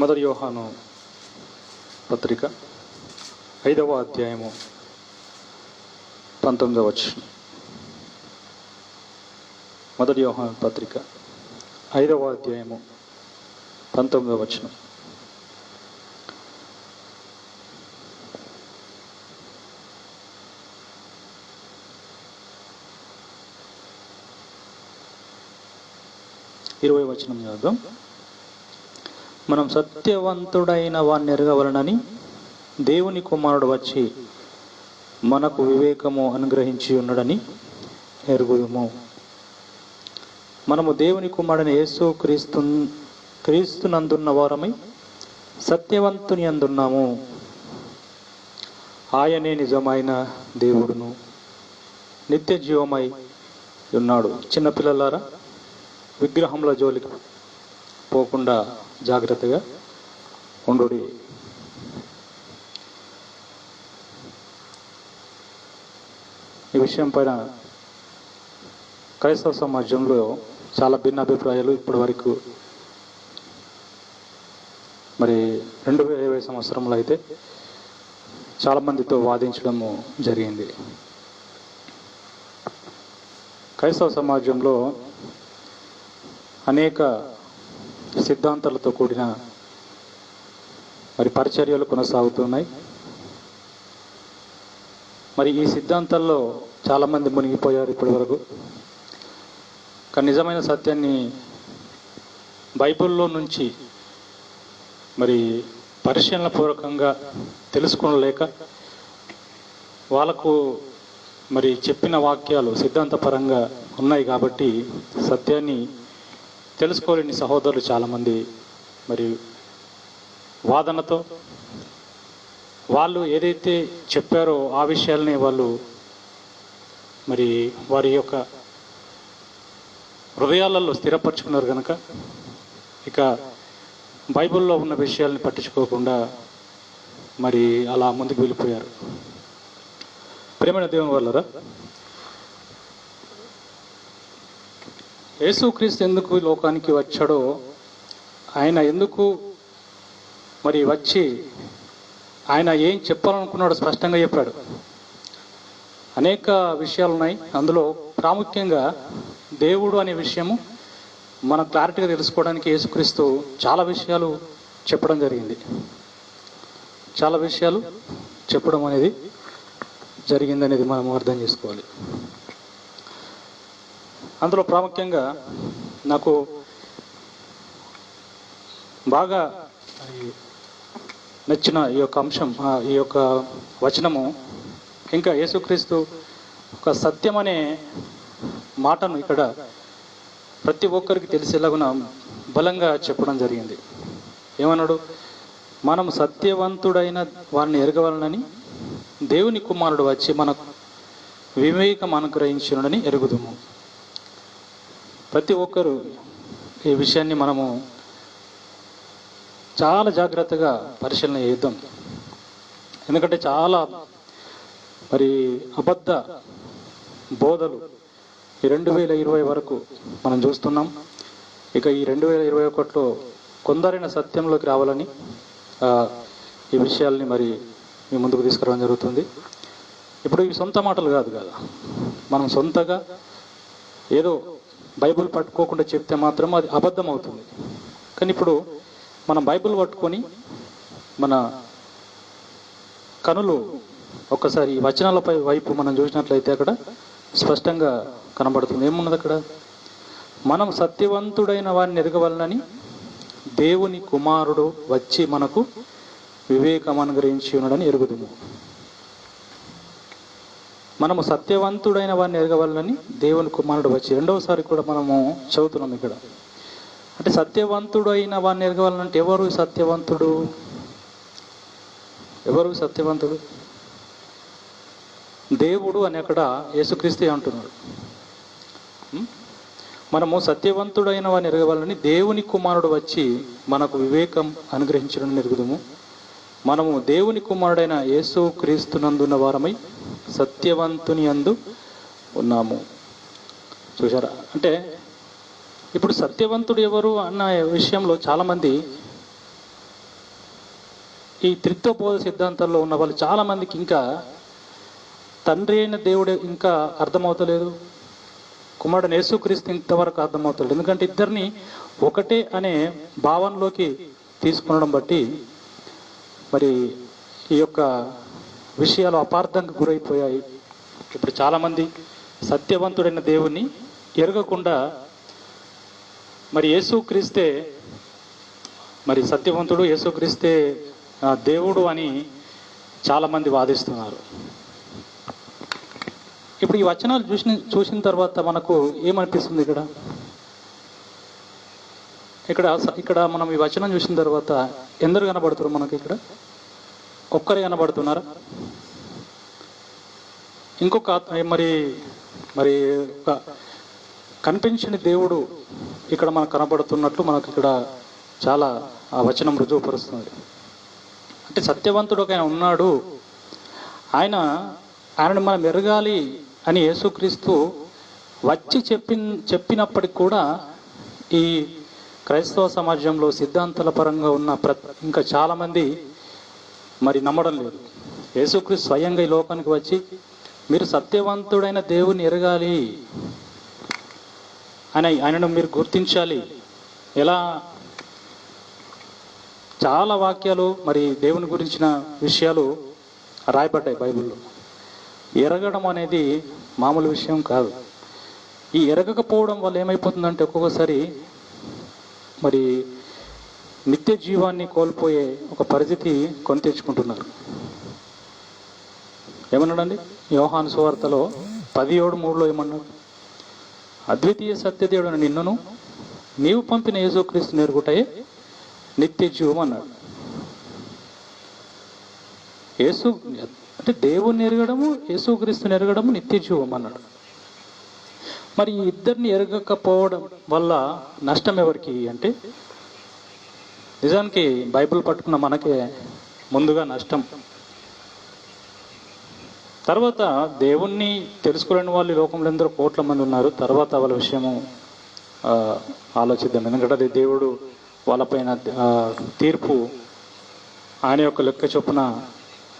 మొదటి యోహాను పత్రిక ఐదవ అధ్యాయము పంతొమ్మిదవ వచ్చిన మొదటి యోహాను పత్రిక ఐదవ అధ్యాయము పంతొమ్మిదవ వచనం. ఇరవై వచనం చేద్దాం మనం సత్యవంతుడైన వాణ్ణి ఎరగవలనని దేవుని కుమారుడు వచ్చి మనకు వివేకము అనుగ్రహించి ఉన్నాడని ఎరుగుదుము. మనము దేవుని కుమారుని యేసు క్రీస్తు క్రీస్తునందున్న వారమై సత్యవంతుని అందున్నాము. ఆయనే నిజమైన దేవుడును నిత్య జీవమై ఉన్నాడు. చిన్నపిల్లలారా విగ్రహంలో జోలికి పోకుండా జాగ్రత్తగా ఉండు ఈ విషయం పైన క్రైస్తవ సమాజంలో చాలా భిన్న అభిప్రాయాలు ఇప్పటి వరకు మరి రెండు వేల ఇరవై సంవత్సరంలో అయితే చాలా మందితో వాదించడము జరిగింది. క్రైస్తవ సమాజంలో అనేక సిద్ధాంతాలతో కూడిన మరి పరిచర్యలు కొనసాగుతున్నాయి. మరి ఈ సిద్ధాంతాల్లో చాలామంది మునిగిపోయారు ఇప్పటి వరకు కానీ నిజమైన సత్యాన్ని బైబిల్లో నుంచి మరి పరిశీలన పూర్వకంగా తెలుసుకోలేక వాళ్ళకు మరి చెప్పిన వాక్యాలు సిద్ధాంతపరంగా ఉన్నాయి కాబట్టి సత్యాన్ని తెలుసుకోలేని సహోదరులు చాలామంది. మరి వాదనతో వాళ్ళు ఏదైతే చెప్పారో ఆ విషయాలని వాళ్ళు మరి వారి యొక్క హృదయాలలో స్థిరపరచుకున్నారు కనుక ఇక బైబిల్లో ఉన్న విషయాల్ని పట్టించుకోకుండా మరి అలా ముందుకు వెళ్ళిపోయారు. ప్రేమైన దేవుని వల్లరా యేసుక్రీస్తు ఎందుకు లోకానికి వచ్చాడో ఆయన ఎందుకు మరి వచ్చి ఆయన ఏం చెప్పాలనుకున్నాడో స్పష్టంగా చెప్పాడు. అనేక విషయాలు ఉన్నాయి. అందులో ప్రాముఖ్యంగా దేవుడు అనే విషయము మన క్లారిటీగా తెలుసుకోవడానికి యేసుక్రీస్తు చాలా విషయాలు చెప్పడం జరిగింది. చాలా విషయాలు చెప్పడం అనేది జరిగింది అనేది మనం అర్థం చేసుకోవాలి. అందులో ప్రాముఖ్యంగా నాకు బాగా నచ్చిన ఈ యొక్క అంశం ఈ యొక్క వచనము ఇంకా యేసుక్రీస్తు ఒక సత్యం అనే మాటను ఇక్కడ ప్రతి ఒక్కరికి తెలిసేలాగున బలంగా చెప్పడం జరిగింది. ఏమన్నాడు? మనం సత్యవంతుడైన వారిని ఎరగవలనని దేవుని కుమారుడు వచ్చి మనకు వివేకం అనుగ్రహించునని ఎరుగుదుము. ప్రతి ఒక్కరూ ఈ విషయాన్ని మనము చాలా జాగ్రత్తగా పరిశీలన చేద్దాం. ఎందుకంటే చాలా మరి అబద్ధ బోధలు ఈ రెండు వేల ఇరవై వరకు మనం చూస్తున్నాం. ఇక ఈ రెండు వేల ఇరవై ఒకటిలో కొందరైన సత్యంలోకి రావాలని ఈ విషయాల్ని మరి మీ ముందుకు తీసుకురావడం జరుగుతుంది. ఇప్పుడు ఇవి సొంత మాటలు కాదు కదా. మనం సొంతగా ఏదో బైబిల్ పట్టుకోకుండా చెప్తే మాత్రం అది అబద్ధం అవుతుంది. కానీ ఇప్పుడు మనం బైబిల్ పట్టుకొని మన కనులు ఒక్కసారి వచనాలపై వైపు మనం చూసినట్లయితే అక్కడ స్పష్టంగా కనబడుతుంది. ఏమున్నది అక్కడ? మనం సత్యవంతుడైన వారిని ఎదగవలనని దేవుని కుమారుడు వచ్చి మనకు వివేకం అనుగ్రహించి ఉన్నాడని ఎరుగుదుము. మనము సత్యవంతుడైన వారిని ఎరగవలనని దేవుని కుమారుడు వచ్చి రెండవసారి కూడా మనము చదువుతున్నాం ఇక్కడ. అంటే సత్యవంతుడు అయిన వారిని ఎరగవాలంటే ఎవరు సత్యవంతుడు? ఎవరు సత్యవంతుడు? దేవుడు అని అక్కడ యేసుక్రీస్తే అంటున్నాడు. మనము సత్యవంతుడైన వారిని ఎరగవాలని దేవుని కుమారుడు వచ్చి మనకు వివేకం అనుగ్రహించడం ఎరుగుదము మనము దేవుని కుమారుడైన యేసు క్రీస్తునందున్న వారమై సత్యవంతుని అందు ఉన్నాము. చూసారా అంటే ఇప్పుడు సత్యవంతుడు ఎవరు అన్న విషయంలో చాలామంది ఈ త్రిత్వ బోధ సిద్ధాంతాల్లో ఉన్న వాళ్ళు చాలామందికి ఇంకా తండ్రి అయిన దేవుడు ఇంకా అర్థమవుతలేదు. కుమారుడు యేసుక్రీస్తు ఇంతవరకు అర్థమవుతాడు ఎందుకంటే ఇద్దరిని ఒకటే అనే భావనలోకి తీసుకునడం బట్టి మరి ఈ యొక్క విషయాలు అపార్థంగా గురైపోయాయి. ఇప్పుడు చాలామంది సత్యవంతుడైన దేవుణ్ణి ఎరగకుండా మరి యేసుక్రీస్తే మరి సత్యవంతుడు యేసుక్రీస్తే దేవుడు అని చాలామంది వాదిస్తున్నారు. ఇప్పుడు ఈ వచనాలు చూసిన చూసిన తర్వాత మనకు ఏమనిపిస్తుంది ఇక్కడ? ఇక్కడ స- ఇక్కడ మనం ఈ వచనం చూసిన తర్వాత ఎందరు కనబడుతున్నారు మనకి ఇక్కడ? ఒక్కరే కనబడుతున్నారా? ఇంకొక ఆత్మ మరి మరి ఒక కనిపించని దేవుడు ఇక్కడ మనకు కనబడుతున్నట్లు మనకు ఇక్కడ చాలా ఆ వచనం రుజువుపరుస్తుంది అంటే సత్యవంతుడు ఒక ఆయన ఉన్నాడు. ఆయన ఆయనను మనం ఎరగాలి అని యేసుక్రీస్తు వచ్చి చెప్పి చెప్పినప్పటికి కూడా ఈ క్రైస్తవ సమాజంలో సిద్ధాంతాల పరంగా ఉన్న ప్ర ఇంకా చాలామంది మరి నమ్మడం లేదు. యేసుక్రీస్తు స్వయంగా ఈ లోకానికి వచ్చి మీరు సత్యవంతుడైన దేవుని ఎరగాలి ఆయన ఆయనను మీరు గుర్తించాలి. ఎలా? చాలా వాక్యాలు మరి దేవుని గురించిన విషయాలు రాయబడ్డాయి బైబిల్లో. ఎరగడం అనేది మామూలు విషయం కాదు. ఈ ఎరగకపోవడం వల్ల ఏమైపోతుందంటే ఒక్కొక్కసారి మరి నిత్య జీవాన్ని కోల్పోయే ఒక పరిస్థితి కొని తెచ్చుకుంటున్నారు. ఏమన్నాడండి? యోహాను సువార్తలో పది ఏడు మూడులో ఏమన్నాడు? అద్వితీయ సత్యదేవుడు నిన్నును నీవు పంపిన యేసుక్రీస్తు నేర్గుటయే నిత్య జీవం అన్నాడు. యేసు అంటే దేవుణ్ణి ఎరగడము యేసుక్రీస్తుని ఎరగడము నిత్య జీవం అన్నాడు. మరి ఈ ఇద్దరిని ఎరగకపోవడం వల్ల నష్టం ఎవరికి అంటే నిజానికి బైబిల్ పట్టుకున్న మనకే ముందుగా నష్టం. తర్వాత దేవుణ్ణి తెలుసుకోలేని వాళ్ళు లోకంలో ఎందరో కోట్ల మంది ఉన్నారు. తర్వాత వాళ్ళ విషయము ఆలోచిద్దాం. ఎందుకంటే అది దేవుడు వాళ్ళపైన తీర్పు ఆయన యొక్క లెక్క చొప్పున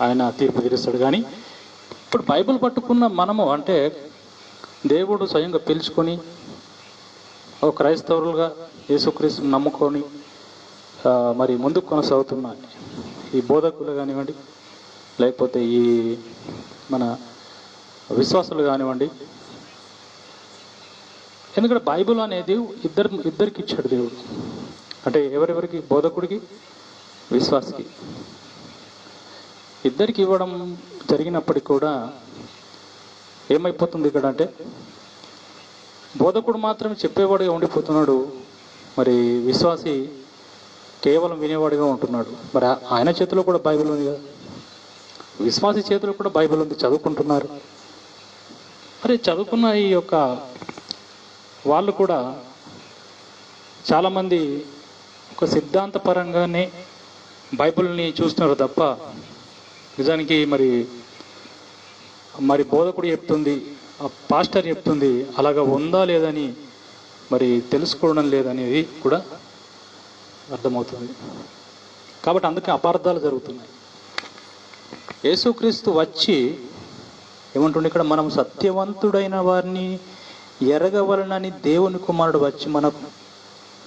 ఆయన తీర్పు తీరుస్తాడు. కానీ ఇప్పుడు బైబిల్ పట్టుకున్న మనము అంటే దేవుడు స్వయంగా పిలుచుకొని ఒక క్రైస్తవులుగా యేసుక్రీస్తుని నమ్ముకొని మరి ముందుకు కొనసాగుతున్న ఈ బోధకులు కానివ్వండి లేకపోతే ఈ మన విశ్వాసులు కానివ్వండి ఎందుకంటే బైబిల్ అనేది ఇద్దరు ఇద్దరికి ఇచ్చాడు దేవుడు. అంటే ఎవరెవరికి? బోధకుడికి విశ్వాసకి. ఇద్దరికి ఇవ్వడం జరిగినప్పటికీ కూడా ఏమైపోతుంది ఇక్కడ అంటే బోధకుడు మాత్రమే చెప్పేవాడిగా ఉండిపోతున్నాడు. మరి విశ్వాసి కేవలం వినేవాడిగా ఉంటున్నాడు. మరి ఆయన చేతిలో కూడా బైబిల్ ఉంది కదా. విశ్వాసి చేతిలో కూడా బైబిల్ ఉంది చదువుకుంటున్నారు. మరి చదువుకున్న ఈ యొక్క వాళ్ళు కూడా చాలామంది ఒక సిద్ధాంతపరంగానే బైబిల్ని చూస్తున్నారు తప్ప నిజానికి మరి మరి బోధకుడు చెప్తుంది ఆ పాస్టర్ చెప్తుంది అలాగా ఉందా లేదని మరి తెలుసుకోవడం లేదనేది కూడా అర్థమవుతుంది. కాబట్టి అందుకే అపార్థాలు జరుగుతున్నాయి. యేసుక్రీస్తు వచ్చి ఏమంటుండే ఇక్కడ మనం సత్యవంతుడైన వారిని ఎరగవలనని దేవుని కుమారుడు వచ్చి మన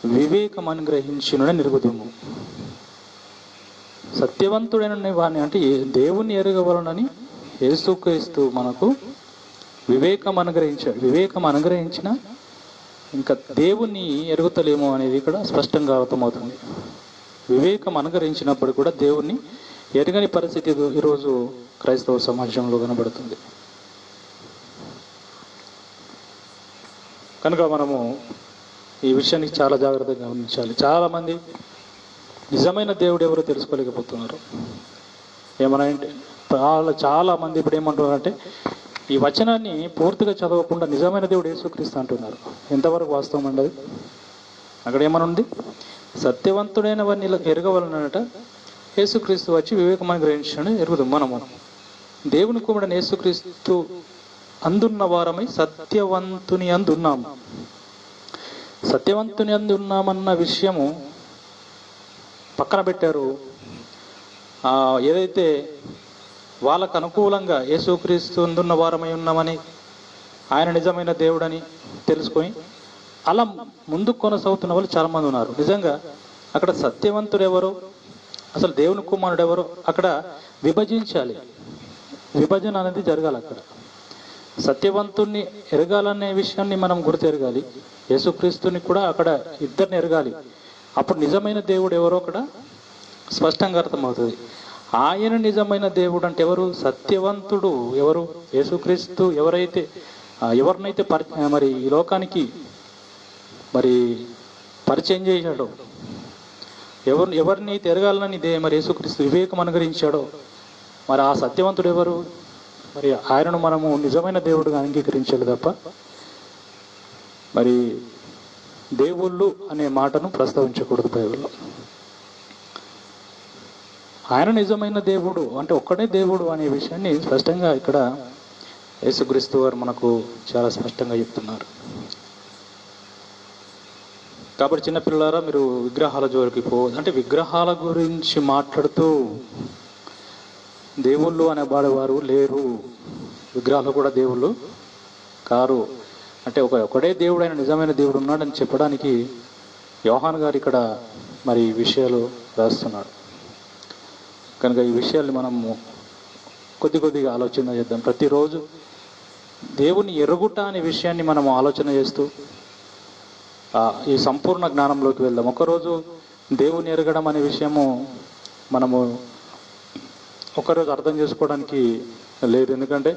వివేకం అనుగ్రహించినని నిరుగుదము. సత్యవంతుడైన వారిని అంటే దేవుని ఎరగవలనని యేసుక్రీస్తు మనకు వివేకం అనుగ్రహించ వివేకం అనుగ్రహించిన ఇంకా దేవుణ్ణి ఎరుగుతలేమో అనేది ఇక్కడ స్పష్టంగా అర్థమవుతుంది. వివేకం అనుగ్రహించినప్పుడు కూడా దేవుణ్ణి ఎరగని పరిస్థితి ఈరోజు క్రైస్తవ సమాజంలో కనబడుతుంది. కనుక మనము ఈ విషయానికి చాలా జాగ్రత్తగా గమనించాలి. చాలామంది నిజమైన దేవుడు ఎవరో తెలుసుకోలేకపోతున్నారు. ఏమన్నా అంటే చాలా చాలా మంది ఇప్పుడు ఏమంటున్నారంటే ఈ వచనాన్ని పూర్తిగా చదవకుండా నిజమైన దేవుడు యేసుక్రీస్తు అంటున్నారు. ఎంతవరకు వాస్తవం అండి అక్కడ ఏమని ఉంది సత్యవంతుడైన వారిని ఇలా ఎరగవలనట యేసుక్రీస్తు వచ్చి వివేకమైన గ్రహించడం ఎరుగుదాం మనము దేవుని కుమారుడైన యేసుక్రీస్తు అందున్న వారమై సత్యవంతుని అందున్నాము. సత్యవంతుని అందున్నామన్న విషయము పక్కన పెట్టారు. ఆ, ఏదైతే వాళ్ళకు అనుకూలంగా యేసుక్రీస్తు అందున్న వారమై ఉన్నామని ఆయన నిజమైన దేవుడని తెలుసుకొని అలా ముందుకు కొనసాగుతున్న వాళ్ళు చాలామంది ఉన్నారు. నిజంగా అక్కడ సత్యవంతుడు ఎవరో? అసలు దేవుని కుమారుడు ఎవరో? అక్కడ విభజించాలి. విభజన అనేది జరగాలి అక్కడ. సత్యవంతుణ్ణి ఎరగాలనే విషయాన్ని మనం గుర్తెరగాలి. యేసుక్రీస్తుని కూడా అక్కడ ఇద్దరిని ఎరగాలి. అప్పుడు నిజమైన దేవుడు ఎవరో అక్కడ? స్పష్టంగా అర్థమవుతుంది. ఆయన నిజమైన దేవుడు అంటే ఎవరు? సత్యవంతుడు ఎవరు? యేసుక్రీస్తు ఎవరైతే ఎవరినైతే పరి మరి ఈ లోకానికి మరి పరిచయం చేశాడో ఎవరు ఎవరిని తిరగాలని దే మరి యేసుక్రీస్తు వివేకం అనుగ్రహించాడో మరి ఆ సత్యవంతుడు ఎవరు? మరి ఆయనను మనము నిజమైన దేవుడుగా అంగీకరించాలి తప్ప మరి దేవుళ్ళు అనే మాటను ప్రస్తావించకూడదు బైబిల్లో. ఆయన నిజమైన దేవుడు అంటే ఒక్కడే దేవుడు అనే విషయాన్ని స్పష్టంగా ఇక్కడ యేసుక్రీస్తు వారు మనకు చాలా స్పష్టంగా చెప్తున్నారు. కాబట్టి చిన్నపిల్లారా మీరు విగ్రహాల జోలికి పో అంటే విగ్రహాల గురించి మాట్లాడుతూ దేవుళ్ళు అనేవాడేవారు లేరు. విగ్రహాలు కూడా దేవుళ్ళు కారు. అంటే ఒక ఒకడే దేవుడు ఆయన నిజమైన దేవుడు ఉన్నాడని చెప్పడానికి యోహాన్ గారు ఇక్కడ మరి విషయాలు రాస్తున్నాడు కనుక ఈ విషయాల్ని మనము కొద్ది కొద్దిగా ఆలోచన చేద్దాం. ప్రతిరోజు దేవుని ఎరుగుట అనే విషయాన్ని మనం ఆలోచన చేస్తూ ఈ సంపూర్ణ జ్ఞానంలోకి వెళ్దాం. ఒకరోజు దేవుని ఎరగడం అనే విషయము మనము ఒకరోజు అర్థం చేసుకోవడానికి లేదు. ఎందుకంటే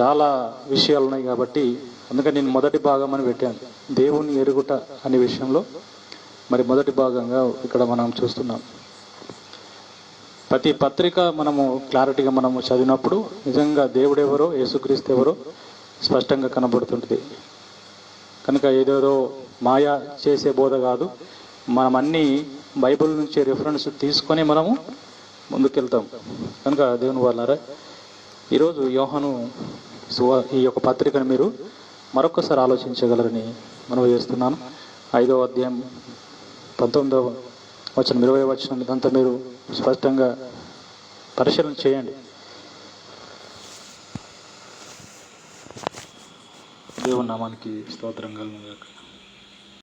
చాలా విషయాలు ఉన్నాయి కాబట్టి అందుకని నేను మొదటి భాగం అని పెట్టాను. దేవుని ఎరుగుట అనే విషయంలో మరి మొదటి భాగంగా ఇక్కడ మనం చూస్తున్నాం. ప్రతి పత్రిక మనము క్లారిటీగా మనము చదివినప్పుడు నిజంగా దేవుడెవరో యేసుక్రీస్తు ఎవరో స్పష్టంగా కనబడుతుంటుంది. కనుక ఏదేదో మాయ చేసే బోధ కాదు. మనం అన్ని బైబిల్ నుంచి రిఫరెన్స్ తీసుకొని మనము ముందుకెళ్తాం. కనుక దేవుని వాళ్ళారా ఈరోజు యోహను ఈ యొక్క పత్రికను మీరు మరొకసారి ఆలోచించగలరని మనం చేస్తున్నాను. ఐదవ అధ్యాయం పంతొమ్మిదవ వచ్చిన ఇరవై వచ్చిన ఇదంతా మీరు స్పష్టంగా పరిశీలన చేయండి. దేవుని నామానికి స్తోత్రం కలుగుగాక